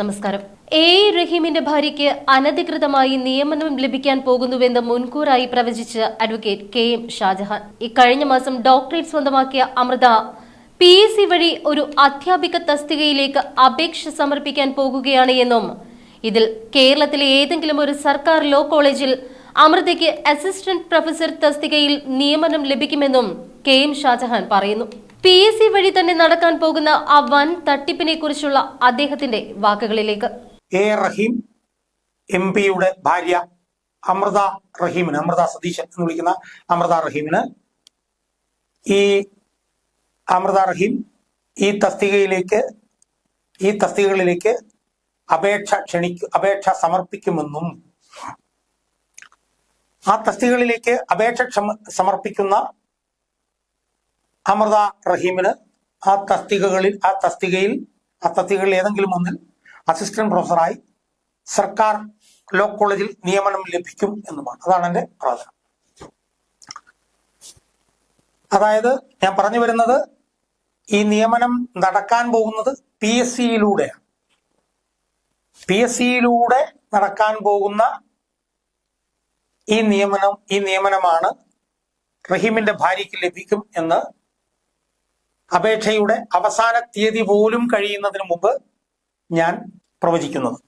നമസ്കാരം. എ റഹീമിന്റെ ഭാര്യയ്ക്ക് അനധികൃതമായി നിയമനം ലഭിക്കാൻ പോകുന്നുവെന്ന് മുൻകൂറായി പ്രവചിച്ച് അഡ്വക്കേറ്റ് കെ എം ഷാജഹാൻ. ഇക്കഴിഞ്ഞ മാസം ഡോക്ടറേറ്റ് സ്വന്തമാക്കിയ അമൃത പി എസ് സി വഴി ഒരു അധ്യാപിക തസ്തികയിലേക്ക് അപേക്ഷ സമർപ്പിക്കാൻ പോകുകയാണ് എന്നും ഇതിൽ കേരളത്തിലെ ഏതെങ്കിലും ഒരു സർക്കാർ ലോ കോളേജിൽ അമൃതയ്ക്ക് അസിസ്റ്റന്റ് പ്രൊഫസർ തസ്തികയിൽ നിയമനം ലഭിക്കുമെന്നും കെ എം ഷാജഹാൻ പറയുന്നു. പി എസ് സി വഴി തന്നെ നടക്കാൻ പോകുന്ന ആ വൻ തട്ടിപ്പിനെ കുറിച്ചുള്ള അദ്ദേഹത്തിന്റെ വാക്കുകളിലേക്ക്. എ റഹീം എം പിയുടെ ഭാര്യ അമൃത റഹീമിന് അമൃത സതീശൻ എന്ന് വിളിക്കുന്ന അമൃത റഹീമിന് ഈ അമൃത റഹീം ഈ തസ്തികയിലേക്ക് ഈ തസ്തികകളിലേക്ക് അപേക്ഷ ക്ഷണിക്കു അപേക്ഷ സമർപ്പിക്കുമെന്നും ആ തസ്തികകളിലേക്ക് അപേക്ഷ സമർപ്പിക്കുന്ന അമൃത റഹീമിന് ആ തസ്തികകളിൽ ആ തസ്തികയിൽ ആ തസ്തികകളിൽ ഏതെങ്കിലും ഒന്നിൽ അസിസ്റ്റന്റ് പ്രൊഫസറായി സർക്കാർ ലോ കോളേജിൽ നിയമനം ലഭിക്കും എന്നുമാണ്. അതാണ് എന്റെ പ്രവചനം അതായത് ഞാൻ പറഞ്ഞു വരുന്നത് ഈ നിയമനം നടക്കാൻ പോകുന്നത് പി എസ് സിയിലൂടെയാണ് പി എസ് സിയിലൂടെ നടക്കാൻ പോകുന്ന ഈ നിയമനം ഈ നിയമനമാണ് റഹീമിന്റെ ഭാര്യയ്ക്ക് ലഭിക്കും എന്ന് അപേക്ഷയുടെ അവസാന തീയതി പോലും കഴിയുന്നതിന് മുമ്പ് ഞാൻ പ്രവചിക്കുന്നത്.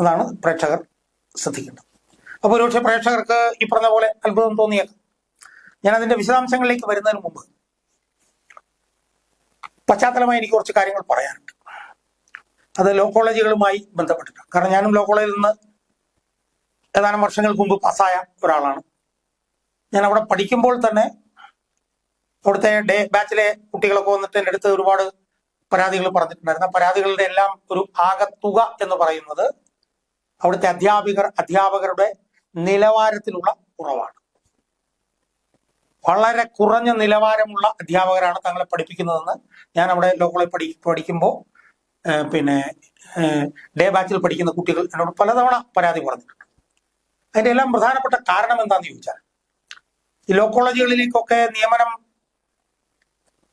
അതാണ് പ്രേക്ഷകർ ശ്രദ്ധിക്കേണ്ടത്. അപ്പോൾ ഒരുപക്ഷെ പ്രേക്ഷകർക്ക് ഈ പറഞ്ഞ പോലെ അത്ഭുതം തോന്നിയേക്കാം. ഞാൻ അതിന്റെ വിശദാംശങ്ങളിലേക്ക് വരുന്നതിന് മുമ്പ് പശ്ചാത്തലമായി എനിക്ക് കുറച്ച് കാര്യങ്ങൾ പറയാനുണ്ട്. അത് ലോ കോളേജുകളുമായി ബന്ധപ്പെട്ടിട്ടാണ്. കാരണം ഞാനും ലോ കോളേജിൽ നിന്ന് ഏതാനും വർഷങ്ങൾക്ക് മുമ്പ് പാസ്സായ ഒരാളാണ്. ഞാൻ അവിടെ പഠിക്കുമ്പോൾ തന്നെ അവിടുത്തെ ഡേ ബാച്ചിലെ കുട്ടികളൊക്കെ വന്നിട്ട് എന്റെ അടുത്ത് ഒരുപാട് പരാതികൾ പറഞ്ഞിട്ടുണ്ടായിരുന്നു. ആ പരാതികളുടെ എല്ലാം ഒരു ആകത്തുക എന്ന് പറയുന്നത് അവിടുത്തെ അധ്യാപികർ അധ്യാപകരുടെ നിലവാരത്തിലുള്ള കുറവാണ്. വളരെ കുറഞ്ഞ നിലവാരമുള്ള അധ്യാപകരാണ് തങ്ങളെ പഠിപ്പിക്കുന്നതെന്ന് ഞാൻ അവിടെ ലോക്കളെ പഠി പഠിക്കുമ്പോൾ പിന്നെ ഡേ ബാച്ചിൽ പഠിക്കുന്ന കുട്ടികൾ എന്നോട് പലതവണ പരാതി പറഞ്ഞിട്ടുണ്ട്. അതിന്റെ എല്ലാം പ്രധാനപ്പെട്ട കാരണം എന്താണെന്ന് ചോദിച്ചാൽ ഈ ലോ കോളേജുകളിലേക്കൊക്കെ നിയമനം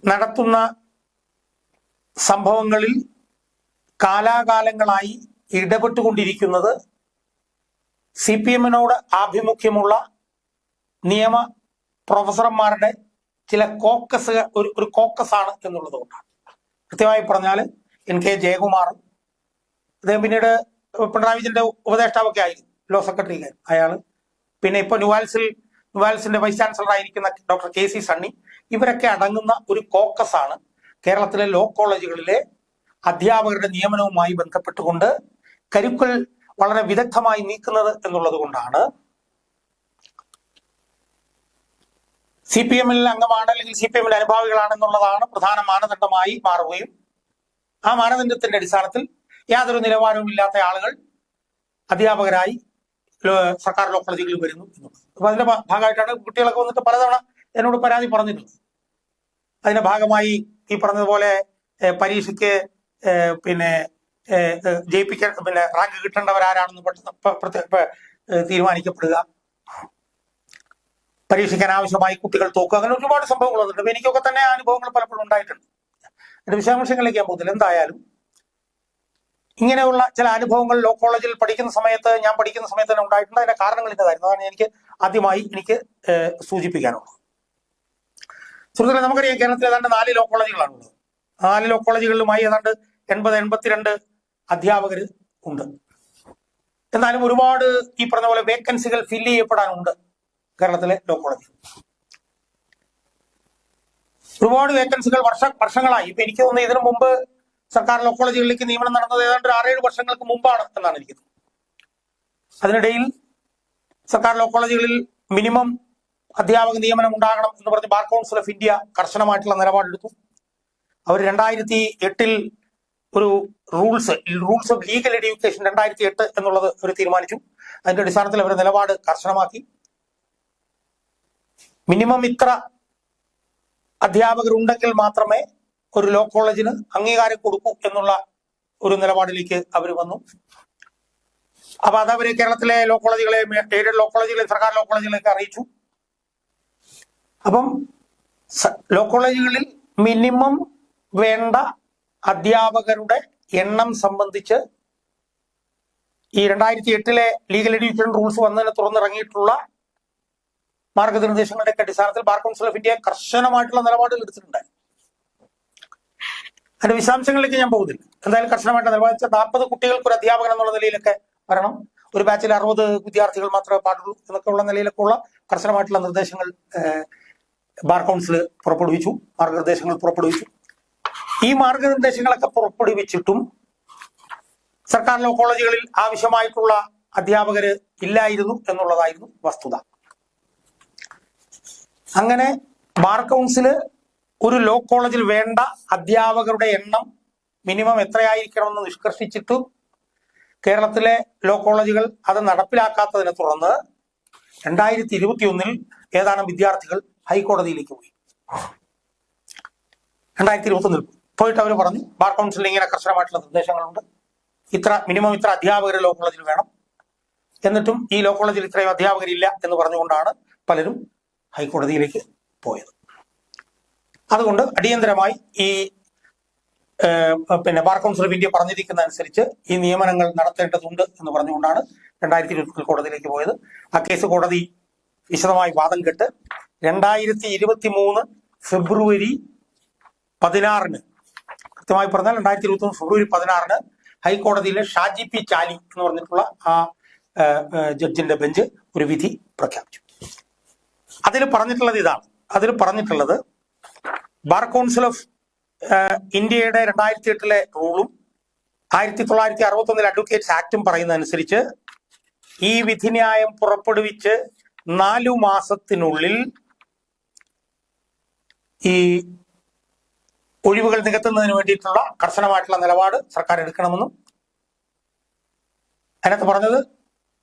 നടത്തുന്ന സംഭവങ്ങളിൽ കാലാകാലങ്ങളായി ഇടപെട്ടുകൊണ്ടിരിക്കുന്നത് സി പി എമ്മിനോട് ആഭിമുഖ്യമുള്ള നിയമ പ്രൊഫസർമാരുടെ ചില കോക്കസ് ഒരു ഒരു കോക്കസ് ആണ് എന്നുള്ളത് കൊണ്ടാണ് കൃത്യമായി പറഞ്ഞാൽ എൻ കെ ജയകുമാർ അദ്ദേഹം പിന്നീട് പിണറായി വിജയന്റെ ഉപദേഷ്ടാവൊക്കെ ആയിരുന്നു ലോ സെക്രട്ടറിയിലായിരുന്നു. അയാൾ പിന്നെ ഇപ്പൊ ന്യൂവാൽസിൽ ന്യൂവാൽസിന്റെ വൈസ് ചാൻസലർ ആയിരിക്കുന്ന ഡോക്ടർ കെ സി സണ്ണി ഇവരൊക്കെ അടങ്ങുന്ന ഒരു കോക്കസ് ആണ്. കേരളത്തിലെ ലോ കോളേജുകളിലെ അധ്യാപകരുടെ നിയമനവുമായി ബന്ധപ്പെട്ടുകൊണ്ട് കരുക്കൾ വളരെ വിദഗ്ധമായി നീക്കുന്നത് എന്നുള്ളത് കൊണ്ടാണ്. സി പി എമ്മിൽ അംഗമാണ് അല്ലെങ്കിൽ സി പി എമ്മിൽ അനുഭാവികളാണെന്നുള്ളതാണ് പ്രധാന മാനദണ്ഡമായി മാറുകയും ആ മാനദണ്ഡത്തിന്റെ അടിസ്ഥാനത്തിൽ യാതൊരു നിലവാരവും ഇല്ലാത്ത ആളുകൾ അധ്യാപകരായി സർക്കാർ ലോ കോളേജുകളിൽ വരുന്നു എന്നുള്ളത്. അപ്പൊ അതിന്റെ ഭാഗമായിട്ടാണ് കുട്ടികളൊക്കെ വന്നിട്ട് പലതവണ എന്നോട് പരാതി പറഞ്ഞിട്ടുണ്ട്. അതിന്റെ ഭാഗമായി ഈ പറഞ്ഞതുപോലെ പരീക്ഷയ്ക്ക് പിന്നെ ജയിപ്പിക്കാൻ പിന്നെ റാങ്ക് കിട്ടേണ്ടവരാരാണെന്ന് പെട്ടെന്ന് തീരുമാനിക്കപ്പെടുക. പരീക്ഷിക്കാൻ ആവശ്യമായി കുട്ടികൾ തോക്കുക അങ്ങനെ ഒരുപാട് സംഭവങ്ങൾ വന്നിട്ടുണ്ട് എനിക്കൊക്കെ തന്നെ അനുഭവങ്ങൾ പലപ്പോഴും ഉണ്ടായിട്ടുണ്ട്. എന്റെ വിശദാംശങ്ങളിലേക്ക് ഞാൻ പോകുന്നില്ല. എന്തായാലും ഇങ്ങനെയുള്ള ചില അനുഭവങ്ങൾ ലോ കോളേജിൽ പഠിക്കുന്ന സമയത്ത് ഞാൻ പഠിക്കുന്ന സമയത്ത് തന്നെ ഉണ്ടായിട്ടുണ്ട്. അതിന്റെ കാരണങ്ങൾ ഇന്നതായിരുന്നു. അതാണ് എനിക്ക് ആദ്യമായി എനിക്ക് സൂചിപ്പിക്കാനുള്ളത്. സുഹൃത്തുക്കളെ നമുക്കറിയാം കേരളത്തിൽ ഏതാണ്ട് നാല് ലോ കോളേജുകളാണുള്ളത് നാല് ലോ കോളേജുകളിലുമായി ഏതാണ്ട് എൺപത് എൺപത്തിരണ്ട് അധ്യാപകർ ഉണ്ട്. എന്നാലും ഒരുപാട് ഈ പറഞ്ഞ പോലെ വേക്കൻസികൾ ഫില്ല് ചെയ്യപ്പെടാനുണ്ട് കേരളത്തിലെ ലോ കോളേജ് ഒരുപാട് വേക്കൻസികൾ വർഷ വർഷങ്ങളായി. ഇപ്പൊ എനിക്ക് തോന്നുന്നു ഇതിനു മുമ്പ് സർക്കാർ ലോ കോളേജുകളിലേക്ക് നിയമനം നടന്നത് ഏതാണ്ട് ആറേഴ് വർഷങ്ങൾക്ക് മുമ്പാണ് എന്നാണ് എനിക്ക് അതിനിടയിൽ സർക്കാർ ലോ കോളേജുകളിൽ മിനിമം അധ്യാപക നിയമനം ഉണ്ടാകണം എന്ന് പറഞ്ഞ് ബാർ കൗൺസിൽ ഓഫ് ഇന്ത്യ കർശനമായിട്ടുള്ള നിലപാടെടുത്തു. അവർ രണ്ടായിരത്തി എട്ടിൽ ഒരു rules rules of legal education രണ്ടായിരത്തി എട്ട് എന്നുള്ളത് അവർ തീരുമാനിച്ചു. അതിന്റെ അടിസ്ഥാനത്തിൽ അവർ നിലപാട് കർശനമാക്കി. മിനിമം ഇത്ര അധ്യാപകരുണ്ടെങ്കിൽ മാത്രമേ ഒരു ലോ കോളേജിന് അംഗീകാരം കൊടുക്കൂ എന്നുള്ള ഒരു നിലപാടിലേക്ക് അവർ വന്നു. അപ്പൊ അതവര് കേരളത്തിലെ ലോ കോളേജുകളെ എയ്ഡഡ് ലോ കോളേജുകളെ സർക്കാർ ലോ കോളേജുകളൊക്കെ അറിയിച്ചു. അപ്പം ലോ കോളേജുകളിൽ മിനിമം വേണ്ട അധ്യാപകരുടെ എണ്ണം സംബന്ധിച്ച് ഈ രണ്ടായിരത്തി എട്ടിലെ ലീഗൽ എഡ്യൂക്കേഷൻ റൂൾസ് വന്നതിനെ തുറന്നിറങ്ങിയിട്ടുള്ള മാർഗനിർദ്ദേശങ്ങളുടെ അടിസ്ഥാനത്തിൽ ബാർ കൗൺസിൽ ഓഫ് ഇന്ത്യ കർശനമായിട്ടുള്ള നിലപാടുകൾ എടുത്തിട്ടുണ്ട്. അതിന്റെ വിശദാംശങ്ങളിലേക്ക് ഞാൻ പോകുന്നില്ല. എന്തായാലും കർശനമായിട്ട് നിലപാട് നാൽപ്പത് കുട്ടികൾക്ക് ഒരു അധ്യാപകൻ എന്നുള്ള നിലയിലൊക്കെ വരണം. ഒരു ബാച്ചിൽ അറുപത് വിദ്യാർത്ഥികൾ മാത്രമേ പാടുള്ളൂ എന്നൊക്കെ ഉള്ള നിലയിലൊക്കെ ഉള്ള കർശനമായിട്ടുള്ള നിർദ്ദേശങ്ങൾ ബാർ കൗൺസിൽ പുറപ്പെടുവിച്ചു മാർഗനിർദ്ദേശങ്ങൾ പുറപ്പെടുവിച്ചു. ഈ മാർഗനിർദ്ദേശങ്ങളൊക്കെ പുറപ്പെടുവിച്ചിട്ടും സർക്കാർ ലോ കോളേജുകളിൽ ആവശ്യമായിട്ടുള്ള അധ്യാപകര് ഇല്ലായിരുന്നു എന്നുള്ളതായിരുന്നു വസ്തുത. അങ്ങനെ ബാർ കൗൺസിൽ ഒരു ലോ കോളേജിൽ വേണ്ട അധ്യാപകരുടെ എണ്ണം മിനിമം എത്രയായിരിക്കണമെന്ന് നിഷ്കർഷിച്ചിട്ട് കേരളത്തിലെ ലോ കോളേജുകൾ അത് നടപ്പിലാക്കാത്തതിനെ തുടർന്ന് രണ്ടായിരത്തി ഇരുപത്തി ഒന്നിൽ ഏതാനും വിദ്യാർത്ഥികൾ ഹൈക്കോടതിയിലേക്ക് പോയി. രണ്ടായിരത്തി ഇരുപത്തൊന്നിൽ പോയിട്ട് അവർ പറഞ്ഞു ബാർ കൗൺസിലിൽ ഇങ്ങനെ കർശനമായിട്ടുള്ള നിർദ്ദേശങ്ങളുണ്ട്. ഇത്ര മിനിമം ഇത്ര അധ്യാപകർ ലോ കോളേജിൽ വേണം. എന്നിട്ടും ഈ ലോ കോളേജിൽ ഇത്രയും അധ്യാപകരില്ല എന്ന് പറഞ്ഞുകൊണ്ടാണ് പലരും ഹൈക്കോടതിയിലേക്ക് പോയത്. അതുകൊണ്ട് അടിയന്തരമായി ഈ പിന്നെ ബാർ കൗൺസിൽ ഓഫ് ഇന്ത്യ പറഞ്ഞിരിക്കുന്ന അനുസരിച്ച് ഈ നിയമനങ്ങൾ നടത്തേണ്ടതുണ്ട് എന്ന് പറഞ്ഞുകൊണ്ടാണ് രണ്ടായിരത്തി ഇരുപത്തി കോടതിയിലേക്ക് പോയത്. ആ കേസ് കോടതി വിശദമായി വാദം കേട്ട് രണ്ടായിരത്തി ഇരുപത്തി മൂന്ന് ഫെബ്രുവരി പതിനാറിന്. കൃത്യമായി പറഞ്ഞാൽ രണ്ടായിരത്തി ഇരുപത്തി മൂന്ന് ഫെബ്രുവരി പതിനാറിന് ഹൈക്കോടതിയിലെ ഷാജി പി ചാലി എന്ന് പറഞ്ഞിട്ടുള്ള ആ ജഡ്ജിന്റെ ബെഞ്ച് ഒരു വിധി പ്രഖ്യാപിച്ചു. അതിൽ പറഞ്ഞിട്ടുള്ളത് ഇതാണ്. അതിൽ പറഞ്ഞിട്ടുള്ളത് ബാർ കൗൺസിൽ ഓഫ് ഇന്ത്യയുടെ രണ്ടായിരത്തി എട്ടിലെ റൂളും ആയിരത്തി തൊള്ളായിരത്തി അറുപത്തി ഒന്നിൽ അഡ്വക്കേറ്റ്സ് ആക്ടും പറയുന്നതനുസരിച്ച് ഈ വിധിന്യായം പുറപ്പെടുവിച്ച് നാലു മാസത്തിനുള്ളിൽ ഈ ഒഴിവുകൾ നികത്തുന്നതിന് വേണ്ടിയിട്ടുള്ള കർശനമായിട്ടുള്ള നിലപാട് സർക്കാർ എടുക്കണമെന്നും അതിനകത്ത് പറഞ്ഞത്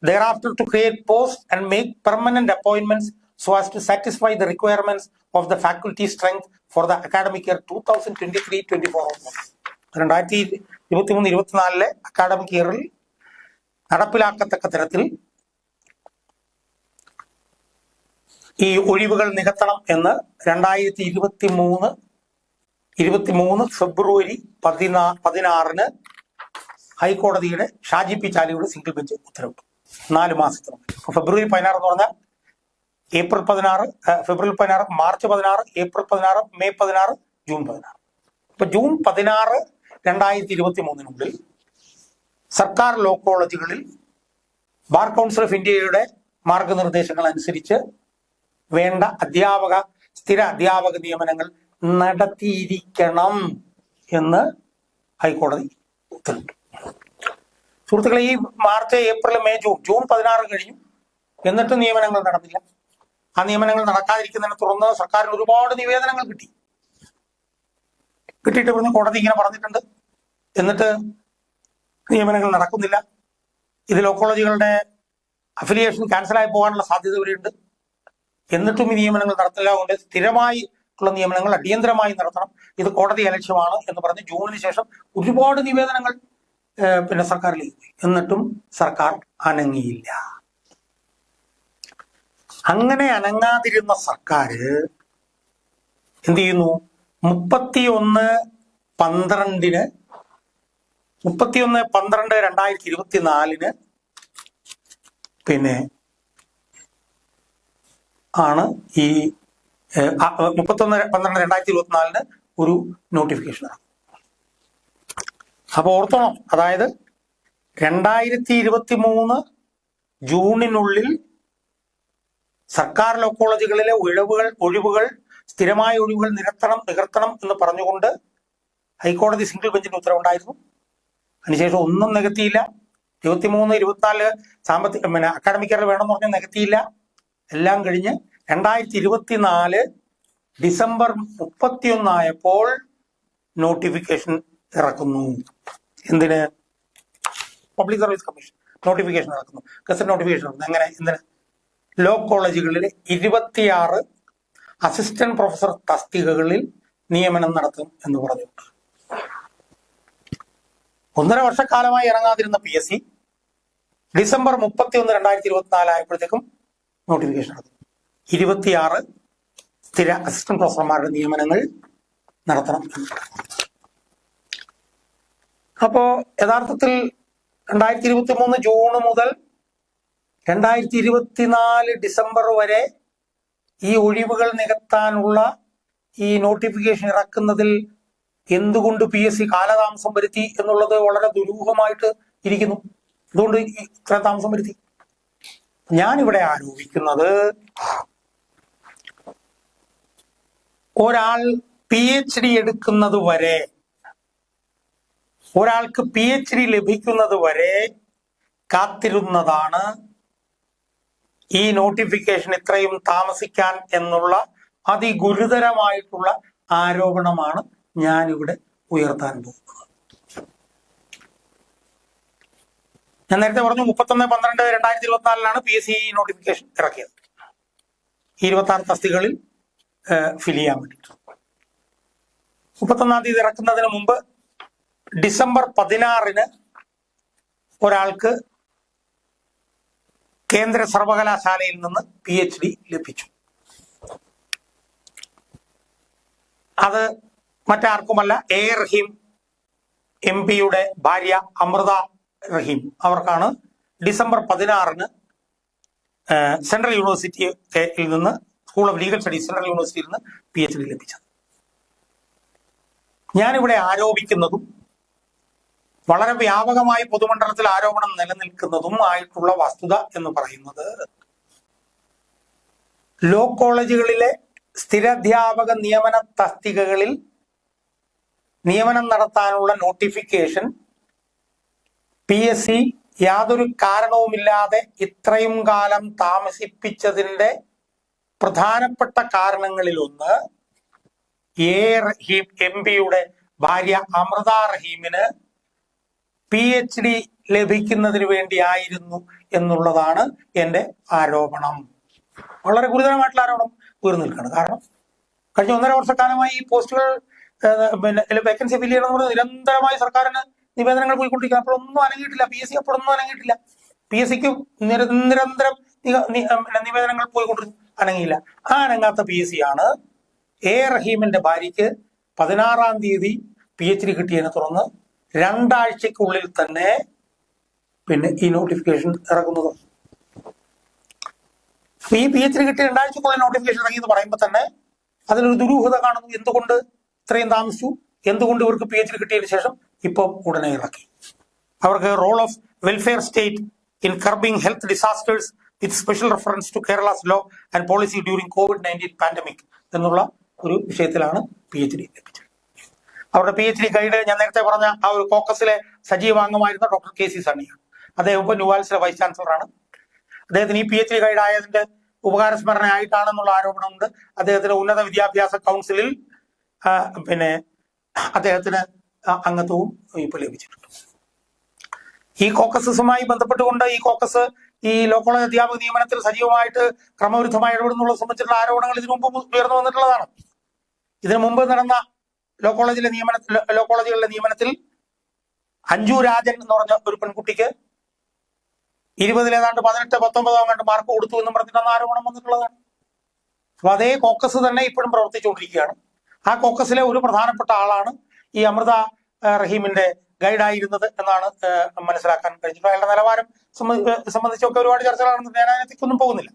thereafter to create post and make permanent appointments so as to satisfy the requirements of the faculty strength for the academic year two thousand twenty three twenty four രണ്ടായിരത്തി ഇരുപത്തി മൂന്ന് ഇരുപത്തിനാലിലെ അക്കാഡമിക് ഇയറിൽ നടപ്പിലാക്കത്തക്ക തരത്തിൽ ഈ ഒഴിവുകൾ നികത്തണം എന്ന് രണ്ടായിരത്തി ഇരുപത്തി മൂന്ന് ഇരുപത്തി മൂന്ന് ഫെബ്രുവരി പതിനാ പതിനാറിന് ഹൈക്കോടതിയുടെ ഷാജി പി ചാലിയുടെ സിംഗിൾ ബെഞ്ച് ഉത്തരവിട്ടു. നാല് മാസത്തിനും ഫെബ്രുവരി പതിനാറ് എന്ന് പറഞ്ഞാൽ ഏപ്രിൽ പതിനാറ് ഫെബ്രുവരി പതിനാറ് മാർച്ച് പതിനാറ് ഏപ്രിൽ പതിനാറ് മെയ് പതിനാറ് ജൂൺ പതിനാറ്. അപ്പൊ ജൂൺ പതിനാറ് രണ്ടായിരത്തി ഇരുപത്തി മൂന്നിനുള്ളിൽ സർക്കാർ ലോ കോളേജുകളിൽ ബാർ കൗൺസിൽ ഓഫ് ഇന്ത്യയുടെ മാർഗനിർദ്ദേശങ്ങൾ അനുസരിച്ച് വേണ്ട അധ്യാപക സ്ഥിര അധ്യാപക നിയമനങ്ങൾ നടത്തിയിരിക്കണം എന്ന് ഹൈക്കോടതി ഉത്തരവിട്ടു. സുഹൃത്തുക്കളെ ഈ March April May June June പതിനാറ് കഴിഞ്ഞു. എന്നിട്ടും നിയമനങ്ങൾ നടന്നില്ല. ആ നിയമനങ്ങൾ നടക്കാതിരിക്കുന്നതിനെ തുടർന്ന് സർക്കാരിന് ഒരുപാട് നിവേദനങ്ങൾ കിട്ടി. കിട്ടിയിട്ട് പറഞ്ഞു കോടതി ഇങ്ങനെ പറഞ്ഞിട്ടുണ്ട്. എന്നിട്ട് നിയമനങ്ങൾ നടക്കുന്നില്ല. ഇത് ലോക്കോളജികളുടെ അഫിലിയേഷൻ അഫിലിയേഷൻ ക്യാൻസലായി പോകാനുള്ള സാധ്യത ഇവിടെയുണ്ട്. എന്നിട്ടും ഈ നിയമനങ്ങൾ നടത്തില്ല കൊണ്ട് സ്ഥിരമായി ഉള്ള നിയമനങ്ങൾ അടിയന്തരമായി നടത്തണം. ഇത് കോടതി അലക്ഷ്യമാണ് എന്ന് പറഞ്ഞ് ജൂണിന് ശേഷം ഒരുപാട് നിവേദനങ്ങൾ പിന്നെ സർക്കാരിലേക്ക് എന്നിട്ടും സർക്കാർ അനങ്ങിയില്ല. അങ്ങനെ അനങ്ങാതിരുന്ന സർക്കാർ എന്ത് ചെയ്യുന്നു? മുപ്പത്തിയൊന്ന് പന്ത്രണ്ടിന് മുപ്പത്തിയൊന്ന് പന്ത്രണ്ട് രണ്ടായിരത്തി ഇരുപത്തിനാലിന് പിന്നെ ആണ് ഈ മുപ്പത്തൊന്ന് പന്ത്രണ്ട് രണ്ടായിരത്തി ഇരുപത്തിനാലിന് ഒരു നോട്ടിഫിക്കേഷൻ അപ്പൊ ഓർത്തണം അതായത് രണ്ടായിരത്തി ഇരുപത്തി മൂന്ന് ജൂണിനുള്ളിൽ സർക്കാർ ലോ കോളേജുകളിലെ ഒഴിവുകൾ ഒഴിവുകൾ സ്ഥിരമായ ഒഴിവുകൾ നിരത്തണം നികർത്തണം എന്ന് പറഞ്ഞുകൊണ്ട് ഹൈക്കോടതി സിംഗിൾ ബെഞ്ചിന്റെ ഉത്തരവുണ്ടായിരുന്നു. അതിനുശേഷം ഒന്നും നികത്തിയില്ല. ഇരുപത്തിമൂന്ന് ഇരുപത്തിനാല് സാമ്പത്തിക പിന്നെ അക്കാഡമിക് ഇയർ വേണമെന്ന് പറഞ്ഞാൽ നികത്തിയില്ല. എല്ലാം കഴിഞ്ഞ് രണ്ടായിരത്തി ഇരുപത്തിനാല് ഡിസംബർ മുപ്പത്തിയൊന്നായപ്പോൾ നോട്ടിഫിക്കേഷൻ ഇറക്കുന്നു. എന്തിന്? പബ്ലിക് സർവീസ് കമ്മീഷൻ നോട്ടിഫിക്കേഷൻ ഇറക്കുന്നു. ഗസറ്റ് നോട്ടിഫിക്കേഷൻ ഇറക്കുന്നു എങ്ങനെ? എന്തിന്? ലോ കോളേജുകളിൽ ഇരുപത്തിയാറ് അസിസ്റ്റന്റ് പ്രൊഫസർ തസ്തികകളിൽ നിയമനം നടത്തും എന്ന് പറഞ്ഞു ഒന്നര വർഷക്കാലമായി ഇറങ്ങാതിരുന്ന പി എസ് സി ഡിസംബർ മുപ്പത്തി ഒന്ന് രണ്ടായിരത്തി ഇരുപത്തിനാല് ആയപ്പോഴത്തേക്കും നോട്ടിഫിക്കേഷൻ നടത്തും ഇരുപത്തിയാറ് സ്ഥിര അസിസ്റ്റന്റ് പ്രൊഫസർമാരുടെ നിയമനങ്ങൾ നടത്തണം. അപ്പോ യഥാർത്ഥത്തിൽ രണ്ടായിരത്തി ഇരുപത്തി മൂന്ന് ജൂൺ മുതൽ രണ്ടായിരത്തി ഇരുപത്തിനാല് ഡിസംബർ വരെ ഈ ഒഴിവുകൾ നികത്താനുള്ള ഈ നോട്ടിഫിക്കേഷൻ ഇറക്കുന്നതിൽ എന്തുകൊണ്ട് പി എസ് സി കാലതാമസം വരുത്തി എന്നുള്ളത് വളരെ ദുരൂഹമായിട്ട് ഇരിക്കുന്നു. അതുകൊണ്ട് ഇത്ര താമസം വരുത്തി. ഞാനിവിടെ ആരോപിക്കുന്നത് ഒരാൾ പി എച്ച് ഡി എടുക്കുന്നത് വരെ ഒരാൾക്ക് പി എച്ച് ഡി ലഭിക്കുന്നത് വരെ കാത്തിരുന്നതാണ് ഈ നോട്ടിഫിക്കേഷൻ ഇത്രയും താമസിക്കാൻ എന്നുള്ള അതിഗുരുതരമായിട്ടുള്ള ആരോപണമാണ് ഞാനിവിടെ ഉയർത്താൻ പോകുന്നത്. ഞാൻ നേരത്തെ പറഞ്ഞു മുപ്പത്തൊന്ന് പന്ത്രണ്ട് രണ്ടായിരത്തി ഇരുപത്തിനാലിലാണ് പി എസ് സി നോട്ടിഫിക്കേഷൻ ഇറക്കിയത്. ഇരുപത്തി ആറ് തസ്തികളിൽ ഫിൽ ചെയ്യാൻ വേണ്ടിയിട്ട്. മുപ്പത്തൊന്നാം തീയതി ഇറക്കുന്നതിന് മുമ്പ് ഡിസംബർ പതിനാറിന് ഒരാൾക്ക് കേന്ദ്ര സർവകലാശാലയിൽ നിന്ന് പി എച്ച് ഡി ലഭിച്ചു. അത് മറ്റാർക്കുമല്ല എ റഹീം എം പിയുടെ ഭാര്യ അമൃത റഹീം. അവർക്കാണ് ഡിസംബർ പതിനാറിന് സെൻട്രൽ യൂണിവേഴ്സിറ്റിയിൽ നിന്ന് school of legal studies central യൂണിവേഴ്സിറ്റിയിൽ നിന്ന് പി എച്ച് ഡി ലഭിച്ചത് ഞാനിവിടെ ആരോപിക്കുന്നതും വളരെ വ്യാപകമായി പൊതുമണ്ഡലത്തിൽ ആരോപണം നിലനിൽക്കുന്നതും ആയിട്ടുള്ള വസ്തുത എന്ന് പറയുന്നത് ലോ കോളേജുകളിലെ സ്ഥിരാധ്യാപക നിയമന തസ്തികകളിൽ നിയമനം നടത്താനുള്ള നോട്ടിഫിക്കേഷൻ പി എസ് സി യാതൊരു കാരണവുമില്ലാതെ ഇത്രയും കാലം താമസിപ്പിച്ചതിന്റെ പ്രധാനപ്പെട്ട കാരണങ്ങളിലൊന്ന് എ റഹീം എം പിയുടെ ഭാര്യ അമൃത റഹീമിന് പി എച്ച് ഡി ലഭിക്കുന്നതിന് വേണ്ടിയായിരുന്നു എന്നുള്ളതാണ് എന്റെ ആരോപണം. വളരെ ഗുരുതരമായിട്ടുള്ള ആരോപണം ഉയർന്നു നിൽക്കുകയാണ്. കാരണം കഴിഞ്ഞ ഒന്നര വർഷക്കാലമായി ഈ പോസ്റ്റുകൾ പിന്നെ വേക്കൻസി ഫില്ല് ചെയ്യണമെന്ന് പറഞ്ഞാൽ പറഞ്ഞ് നിരന്തരമായി സർക്കാരിന് നിവേദനങ്ങൾ പോയിക്കൊണ്ടിരിക്കുക അപ്പോഴൊന്നും അനങ്ങിയിട്ടില്ല. പി എസ് സി അപ്പോഴൊന്നും അനങ്ങിയിട്ടില്ല. പി എസ് സിക്ക് നിരന്തരം നിവേദനങ്ങൾ പോയിക്കൊണ്ടിരുന്നു അനങ്ങിയില്ല. ആ അനങ്ങാത്ത പി എസ് സി ആണ് എ റഹീമിന്റെ ഭാര്യയ്ക്ക് പതിനാറാം തീയതി പി എച്ച് ഡി കിട്ടിയതിനെ തുടർന്ന് രണ്ടാഴ്ചക്കുള്ളിൽ തന്നെ പിന്നെ ഈ നോട്ടിഫിക്കേഷൻ ഇറക്കുന്നത് ഈ പി എച്ച് ഡി കിട്ടിയ രണ്ടാഴ്ചക്കുള്ളിൽ നോട്ടിഫിക്കേഷൻ ഇറങ്ങിയെന്ന് പറയുമ്പോൾ തന്നെ അതിലൊരു ദുരൂഹത കാണുന്നു. എന്തുകൊണ്ട് ഇത്രയും താമസിച്ചു? എന്തുകൊണ്ട് ഇവർക്ക് പി എച്ച് ഡി കിട്ടിയതിന് ശേഷം ഇപ്പം ഉടനെ ഇറക്കി. അവർക്ക് role of welfare state in curbing health disasters with special reference to Kerala's law and policy during covid nineteen pandemic എന്നുള്ള ഒരു വിഷയത്തിലാണ് പി എച്ച് ഡി ലഭിച്ചത്. അവരുടെ പി എച്ച് ഡി ഗൈഡ് ഞാൻ നേരത്തെ പറഞ്ഞ ആ ഒരു കോക്കസിലെ സജീവ അംഗമായിരുന്ന ഡോക്ടർ കെ സി സണ്ണിയാണ് അദ്ദേഹം ഇപ്പോൾ ന്യൂവാൽസിലെ വൈസ് ചാൻസലറാണ് അദ്ദേഹത്തിന് ഈ പി എച്ച് ഡി ഗൈഡ് ആയതിന്റെ ഉപകാരസ്മരണയായിട്ടാണെന്നുള്ള ആരോപണമുണ്ട്. അദ്ദേഹത്തിന് ഉന്നത വിദ്യാഭ്യാസ കൗൺസിലിൽ പിന്നെ അദ്ദേഹത്തിന് അംഗത്വവും ഇപ്പൊ ലഭിച്ചിട്ടുണ്ട്. ഈ കോക്കസസുമായി ബന്ധപ്പെട്ടുകൊണ്ട് ഈ കോക്കസ് ഈ ലോ കോളേജ് അധ്യാപക നിയമനത്തിൽ സജീവമായിട്ട് ക്രമവിരുദ്ധമായി ഇടപെടുന്നുള്ള സംബന്ധിച്ചുള്ള ആരോപണങ്ങൾ ഇതിനു മുമ്പ് ഉയർന്നു വന്നിട്ടുള്ളതാണ്. ഇതിനു മുമ്പ് നടന്ന ലോ കോളേജിലെ നിയമനത്തിൽ ലോ കോളേജുകളിലെ നിയമനത്തിൽ അഞ്ജു രാജൻ എന്ന് പറഞ്ഞ ഒരു പെൺകുട്ടിക്ക് ഇരുപതിൽ ഏതാണ്ട് പതിനെട്ട് പത്തൊമ്പതോ അങ്ങോട്ട് മാർക്ക് കൊടുത്തു എന്ന് പറഞ്ഞിട്ടാണ് ആരോപണം വന്നിട്ടുള്ളതാണ്. അപ്പൊ അതേ കോക്കസ് തന്നെ ഇപ്പോഴും പ്രവർത്തിച്ചുകൊണ്ടിരിക്കുകയാണ്. ആ കോക്കസിലെ ഒരു പ്രധാനപ്പെട്ട ആളാണ് ഈ അമൃത റഹീമിന്റെ ഗൈഡായിരുന്നത് എന്നാണ് മനസ്സിലാക്കാൻ കഴിഞ്ഞിട്ടുള്ളത്. അയാളുടെ നിലവാരം സംബന്ധിച്ചൊക്കെ ഒരുപാട് ചർച്ചകളാണ് ഞാൻ അതിനകത്തേക്കൊന്നും പോകുന്നില്ല.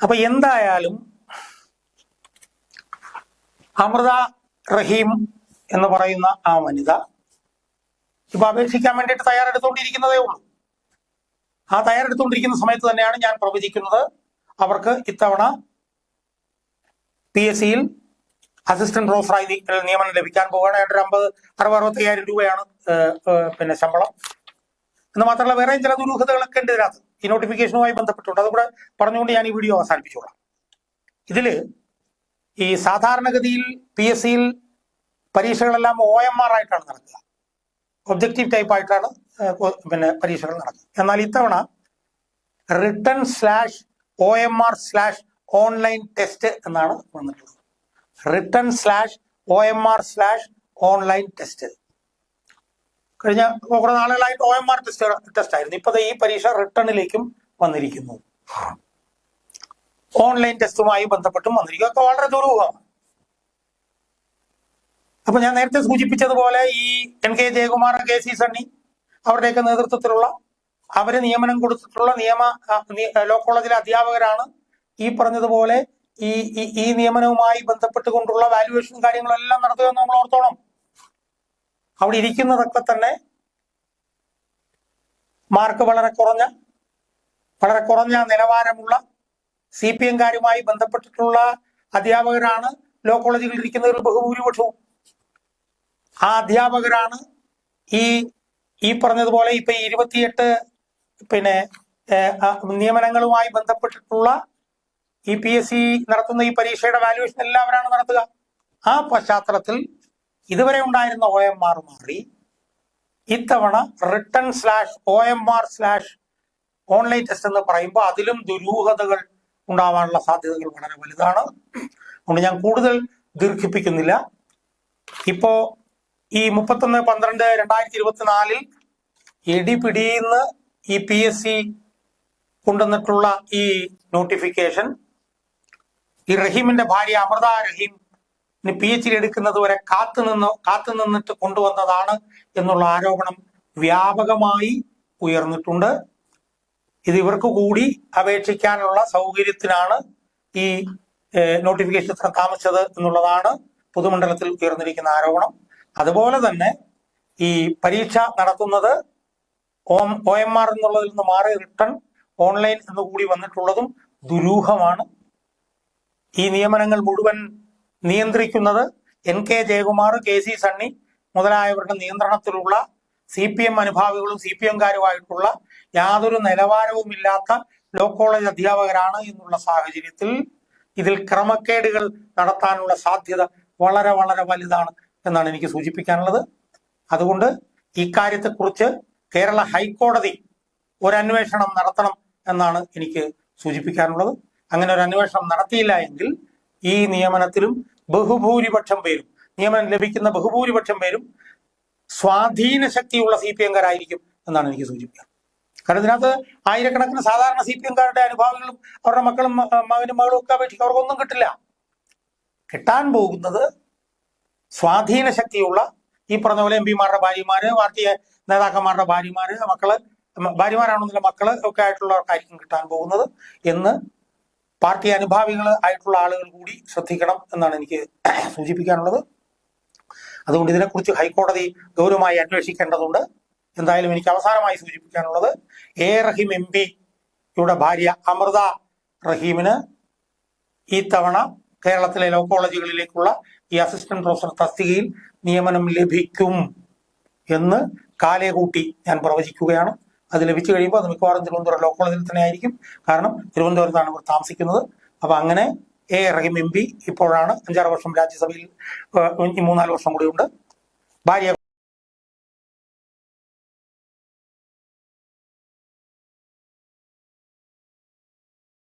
അപ്പൊ എന്തായാലും അമൃത റഹീം എന്ന് പറയുന്ന ആ വനിത ഇപ്പൊ അപേക്ഷിക്കാൻ വേണ്ടിയിട്ട് തയ്യാറെടുത്തുകൊണ്ടിരിക്കുന്നതേ ഉള്ളൂ. ആ തയ്യാറെടുത്തുകൊണ്ടിരിക്കുന്ന സമയത്ത് തന്നെയാണ് ഞാൻ പ്രവചിക്കുന്നത് അവർക്ക് ഇത്തവണ പി എസ് സിയിൽ അസിസ്റ്റന്റ് പ്രൊഫസറായി നിയമനം ലഭിക്കാൻ പോവുകയാണ്. ഏതാണ്ട് അമ്പത് അറുപത് അറുപത്തയ്യായിരം രൂപയാണ് പിന്നെ ശമ്പളം. എന്ന് മാത്രമല്ല വേറെയും ചില ദുരൂഹതകളൊക്കെ ഉണ്ട് ഇതിനകത്ത്. ഈ നോട്ടിഫിക്കേഷനുമായി ബന്ധപ്പെട്ടുണ്ട്. അതുകൂടെ പറഞ്ഞുകൊണ്ട് ഞാൻ ഈ വീഡിയോ അവസാനിപ്പിച്ചോളാം. ഇതിൽ ഈ സാധാരണഗതിയിൽ പി എസ് സിയിൽ പരീക്ഷകളെല്ലാം ഒ എം ആർ ആയിട്ടാണ് നടക്കുക. ഒബ്ജക്റ്റീവ് ടൈപ്പ് ആയിട്ടാണ് പിന്നെ പരീക്ഷകൾ നടക്കുക. എന്നാൽ ഇത്തവണ return slash O M R slash online test എന്നാണ് വന്നിട്ടുള്ളത്. Return slash O M R slash online test കഴിഞ്ഞ കുറെ നാളുകളായിട്ട് O M R test test ആയിരുന്നു. ഇപ്പൊ ഈ പരീക്ഷ റിട്ടേണിലേക്കും വന്നിരിക്കുന്നു. ഓൺലൈൻ ടെസ്റ്റുമായി ബന്ധപ്പെട്ടും വന്നിരിക്കും ഒക്കെ വളരെ ദുരൂഹമാണ്. അപ്പൊ ഞാൻ നേരത്തെ സൂചിപ്പിച്ചതുപോലെ ഈ N K Jayakumar K C Sunny അവരുടെയൊക്കെ നേതൃത്വത്തിലുള്ള അവർ നിയമനം കൊടുത്തിട്ടുള്ള നിയമ ലോ കോളേജിലെ അധ്യാപകരാണ് ഈ പറഞ്ഞതുപോലെ ഈ ഈ- നിയമനവുമായി ബന്ധപ്പെട്ടുകൊണ്ടുള്ള വാല്യുവേഷൻ കാര്യങ്ങളെല്ലാം നടത്തുക എന്ന് നമ്മൾ ഓർത്തോണം. അവിടെ ഇരിക്കുന്നതൊക്കെ തന്നെ മാർക്ക് വളരെ കുറഞ്ഞ വളരെ കുറഞ്ഞ നിലവാരമുള്ള സി പി എംകാരുമായി ബന്ധപ്പെട്ടിട്ടുള്ള അധ്യാപകരാണ് ലോ കോളേജുകളിൽ ഇരിക്കുന്നതിൽ ബഹുഭൂരിപക്ഷവും. ആ അധ്യാപകരാണ് ഈ ഈ പറഞ്ഞതുപോലെ ഇപ്പൊ ഇരുപത്തിയെട്ട് പിന്നെ നിയമനങ്ങളുമായി ബന്ധപ്പെട്ടിട്ടുള്ള ഈ പി എസ് സി നടത്തുന്ന ഈ പരീക്ഷയുടെ വാല്യുവേഷൻ എല്ലാവരാണ് നടത്തുക. ആ പശ്ചാത്തലത്തിൽ ഇതുവരെ ഉണ്ടായിരുന്ന ഒ എം ആർ മാറി. ഇത്തവണ return slash O M R slash online test എന്ന് പറയുമ്പോൾ അതിലും ദുരൂഹതകൾ ഉണ്ടാവാനുള്ള സാധ്യതകൾ വളരെ വലുതാണ്. അതുകൊണ്ട് ഞാൻ കൂടുതൽ ദീർഘിപ്പിക്കുന്നില്ല. ഇപ്പോ ഈ മുപ്പത്തൊന്ന് പന്ത്രണ്ട് രണ്ടായിരത്തി ഇരുപത്തിനാലിൽ ഇടി നിന്ന് ഈ പി എസ് സി കൊണ്ടുവന്നിട്ടുള്ള ഈ നോട്ടിഫിക്കേഷൻ ഈ റഹീമിന്റെ ഭാര്യ Amrutha Rahim P H D എടുക്കുന്നത് വരെ കാത്തു കാത്തുനിന്നിട്ട് കാത്തു നിന്നിട്ട് കൊണ്ടുവന്നതാണ് എന്നുള്ള ആരോപണം വ്യാപകമായി ഉയർന്നിട്ടുണ്ട്. ഇത് ഇവർക്ക് കൂടി അപേക്ഷിക്കാനുള്ള സൗകര്യത്തിനാണ് ഈ നോട്ടിഫിക്കേഷൻ ഇത്ര താമസിച്ചത് എന്നുള്ളതാണ് പൊതുമണ്ഡലത്തിൽ ഉയർന്നിരിക്കുന്ന ആരോപണം. അതുപോലെ തന്നെ ഈ പരീക്ഷ നടത്തുന്നത് ഒ എം ആർ എന്നുള്ളതിൽ നിന്ന് മാറി റിട്ടേൺ ഓൺലൈൻ എന്ന് കൂടി വന്നിട്ടുള്ളതും ദുരൂഹമാണ്. ഈ നിയമനങ്ങൾ മുഴുവൻ നിയന്ത്രിക്കുന്നത് N K Jayakumar K C Sunny മുതലായവരുടെ നിയന്ത്രണത്തിലുള്ള സി പി എം അനുഭാവികളും സി പി എംകാരുമായിട്ടുള്ള യാതൊരു നിലവാരവുമില്ലാത്ത ലോ കോളേജ് അധ്യാപകരാണ് എന്നുള്ള സാഹചര്യത്തിൽ ഇതിൽ ക്രമക്കേടുകൾ നടത്താനുള്ള സാധ്യത വളരെ വളരെ വലുതാണ് എന്നാണ് എനിക്ക് സൂചിപ്പിക്കാനുള്ളത്. അതുകൊണ്ട് ഇക്കാര്യത്തെക്കുറിച്ച് കേരള ഹൈക്കോടതി ഒരു അന്വേഷണം നടത്തണം എന്നാണ് എനിക്ക് സൂചിപ്പിക്കാനുള്ളത്. അങ്ങനെ ഒരു അന്വേഷണം നടത്തിയില്ല എങ്കിൽ ഈ നിയമനത്തിലും ബഹുഭൂരിപക്ഷം പേരും നിയമനം ലഭിക്കുന്ന ബഹുഭൂരിപക്ഷം പേരും സ്വാധീന ശക്തിയുള്ള സി പി എംകാരായിരിക്കും എന്നാണ് എനിക്ക് സൂചിപ്പിക്കുന്നത് കാരണം ഇതിനകത്ത് ആയിരക്കണക്കിന് സാധാരണ സി പി എംകാരുടെ അനുഭാവികളും അവരുടെ മക്കളും മകനും മകളും ഒക്കെ അപേക്ഷിക്കും അവർക്കൊന്നും കിട്ടില്ല. കിട്ടാൻ പോകുന്നത് സ്വാധീന ശക്തിയുള്ള ഈ പറഞ്ഞ പോലെ എം പിമാരുടെ ഭാര്യമാര് പാർട്ടി നേതാക്കന്മാരുടെ ഭാര്യമാര് മക്കൾ ഭാര്യമാരാണെന്നുള്ള മക്കൾ ഒക്കെ ആയിട്ടുള്ളവർക്കായിരിക്കും കിട്ടാൻ പോകുന്നത് എന്ന് പാർട്ടി അനുഭാവികൾ ആയിട്ടുള്ള ആളുകൾ കൂടി ശ്രദ്ധിക്കണം എന്നാണ് എനിക്ക് സൂചിപ്പിക്കാനുള്ളത്. അതുകൊണ്ട് ഇതിനെക്കുറിച്ച് ഹൈക്കോടതി ഗൗരവമായി അന്വേഷിക്കേണ്ടതുണ്ട്. എന്തായാലും എനിക്ക് അവസാനമായി സൂചിപ്പിക്കാനുള്ളത് എ റഹീം എം പിയുടെ ഭാര്യ അമൃത റഹീമിന് ഈ തവണ കേരളത്തിലെ ലോ കോളേജുകളിലേക്കുള്ള ഈ അസിസ്റ്റന്റ് പ്രൊഫസർ തസ്തികയിൽ നിയമനം ലഭിക്കും എന്ന് കാലേ കൂട്ടി ഞാൻ പ്രവചിക്കുകയാണ്. അത് ലഭിച്ചു കഴിയുമ്പോൾ അത് മിക്കവാറും തിരുവനന്തപുരം ലോ കോളേജിൽ തന്നെ ആയിരിക്കും കാരണം തിരുവനന്തപുരത്താണ് ഇവർ താമസിക്കുന്നത്. അപ്പൊ അങ്ങനെ എ റഹീം എം പി ഇപ്പോഴാണ് അഞ്ചാറ് വർഷം രാജ്യസഭയിൽ മൂന്നാൽ വർഷം കൂടി ഉണ്ട്. ഭാര്യ